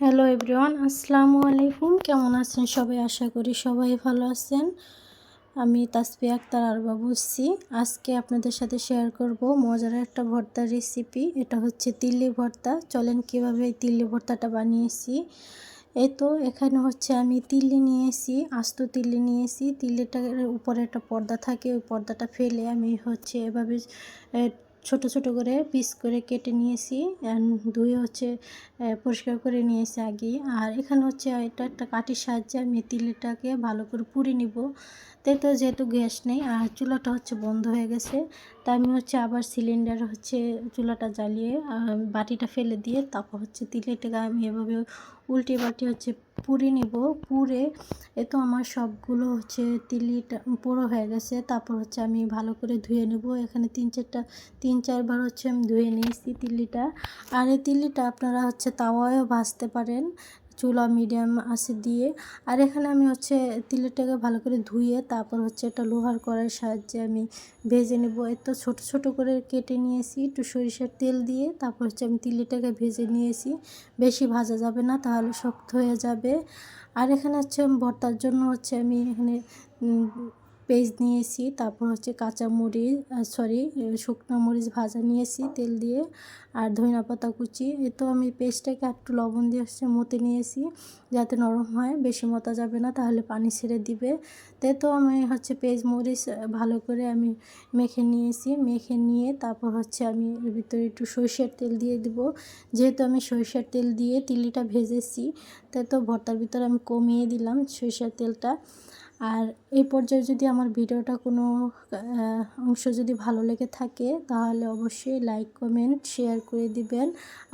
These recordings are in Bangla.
হ্যালো এভরিওয়ান আসসালামু আলাইকুম। কেমন আছেন সবাই? আশা করি সবাই ভালো আছেন। আমি তাসপি আক্তার আরবা বলছি। আজকে আপনাদের সাথে শেয়ার করব মজার একটা ভর্তার রেসিপি এটা হচ্ছে তিল্লি ভর্তা। চলেন কীভাবে এই তিল্লি ভর্তাটা বানিয়েছি। এই তো এখানে হচ্ছে আমি তিল্লি নিয়েছি, আস্ত তিল্লি নিয়েছি। তিল্লিটার উপরে একটা পর্দা থাকে, ওই পর্দাটা ফেলে আমি হচ্ছে এভাবে ছোট ছোট করে পিস করে কেটে নিয়েছি ধুয়ে হচ্ছে পরিষ্কার করে নিয়েছি আগে আর এখানে হচ্ছে এটা একটা কাঠির সাহায্যে আমি তিলিটাকে ভালো করে পুড়ে নিব। তাই তো যেহেতু গ্যাস নেই আর চুলাটা হচ্ছে বন্ধ হয়ে গেছে, তা আমি হচ্ছে আবার সিলিন্ডার হচ্ছে চুলাটা জ্বালিয়ে বাটিটা ফেলে দিয়ে তারপর হচ্ছে তিলেটাকে আমি এভাবে উল্টে বাটি হচ্ছে পুরি নিব পুরে এ তো আমার সবগুলো হচ্ছে তিলিটা পুরো হয়ে গেছে। তারপর হচ্ছে আমি ভালো করে ধুয়ে নেব। এখানে তিন চারটা, তিন চারবার হচ্ছে আমি ধুয়ে নিয়েছি তিলিটা। আর এই তিলিটা আপনারা হচ্ছে তাওয়ায়ও ভাজতে পারেন। চুলা মিডিয়াম আছে দিয়ে, আর এখানে আমি হচ্ছে তিলেরটাকে ভালো করে ধুয়ে তারপর হচ্ছে একটা লোহার করার সাহায্যে আমি ভেজে নেব। এত ছোট ছোট করে কেটে নিয়েছি, একটু সরিষার তেল দিয়ে তারপর হচ্ছে আমি তিলেটাকে ভেজে নিয়েছি। বেশি ভাজা যাবে না, তাহলে শক্ত হয়ে যাবে। আর এখানে হচ্ছে ভর্তার জন্য হচ্ছে আমি এখানে পেঁয়াজ নিয়েছি, তারপর হচ্ছে কাঁচা মরিচ সরি শুকনো মরিচ ভাজা নিয়েছি তেল দিয়ে, আর ধনিয়া পাতা কুচি। তো আমি পেস্টটাকে একটু লবণ দিয়ে হচ্ছে মতে নিয়েছি, যাতে নরম হয়, বেশি মতা যাবে না, তাহলে পানি ছেড়ে দিবে। তে তো আমি হচ্ছে পেঁয়াজ মরিচ ভালো করে আমি মেখে নিয়েছি, মেখে নিয়ে তারপর হচ্ছে আমি এর ভিতরে একটু সরিষার তেল দিয়ে দিব। যেহেতু আমি সরিষার তেল দিয়ে তিলিটা ভেজেছি তাই তো ভর্তার ভিতরে আমি কমিয়ে দিলাম সরিষার তেলটা। আর এই পর্যায়ে যদি আমার ভিডিওটা কোনো অংশ যদি ভালো লেগে থাকে, তাহলে অবশ্যই লাইক কমেন্ট শেয়ার করে দিবেন।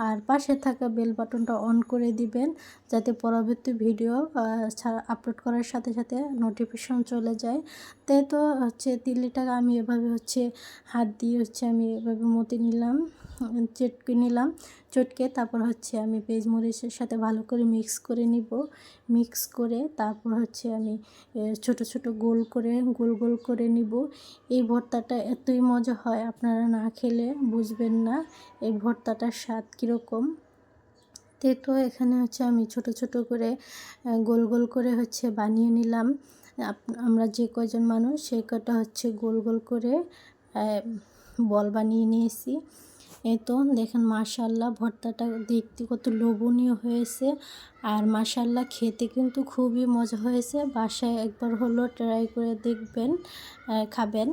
আর পাশে থাকা বেল বাটনটা অন করে দিবেন, যাতে পরবর্তী ভিডিও ছাড়া আপলোড করার সাথে সাথে নোটিফিকেশন চলে যায়। তাই তো হচ্ছে তিল্লিটাকে আমি এভাবে হচ্ছে হাত দিয়ে হচ্ছে আমি এভাবে মতি নিলাম, চটকে নিলাম, চটকে তারপর হচ্ছে আমি পেঁয়াজ মরিচের সাথে ভালো করে মিক্স করে নিব। মিক্স করে তারপর হচ্ছে আমি ছোট ছোট গোল করে, গোল গোল করে নিব। এই ভর্তাটা এতই মজা হয়, আপনারা না খেলে বুঝবেন না এই ভর্তাটার স্বাদ কীরকম। তে তো এখানে হচ্ছে আমি ছোট ছোট করে গোল গোল করে হচ্ছে বানিয়ে নিলাম। আমরা যে কয়জন মানুষ, সে কটা হচ্ছে গোল গোল করে বল বানিয়ে নিয়েছি। এই তো দেখেন মাশাল্লাহ ভর্তাটা দেখতে কত লোভনীয় হয়েছে। আর মাশাল্লাহ খেতে কিন্তু খুবই মজা হয়েছে। বাসায় একবার হলো ট্রাই করে দেখবেন খাবেন।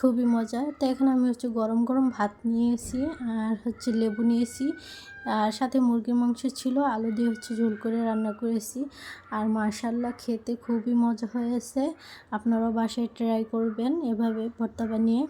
খুবই মজা। তো এখানে আমি হচ্ছে গরম গরম ভাত নিয়েছি আর হচ্ছে লেবু নিয়েছি। আর সাথে মুরগির মাংস ছিল, আলু দিয়ে হচ্ছে ঝোল করে রান্না করেছি। আর মাশাল্লাহ খেতে খুবই মজা হয়েছে। আপনারাও বাসায় ট্রাই করবেন এভাবে ভর্তা বানিয়ে।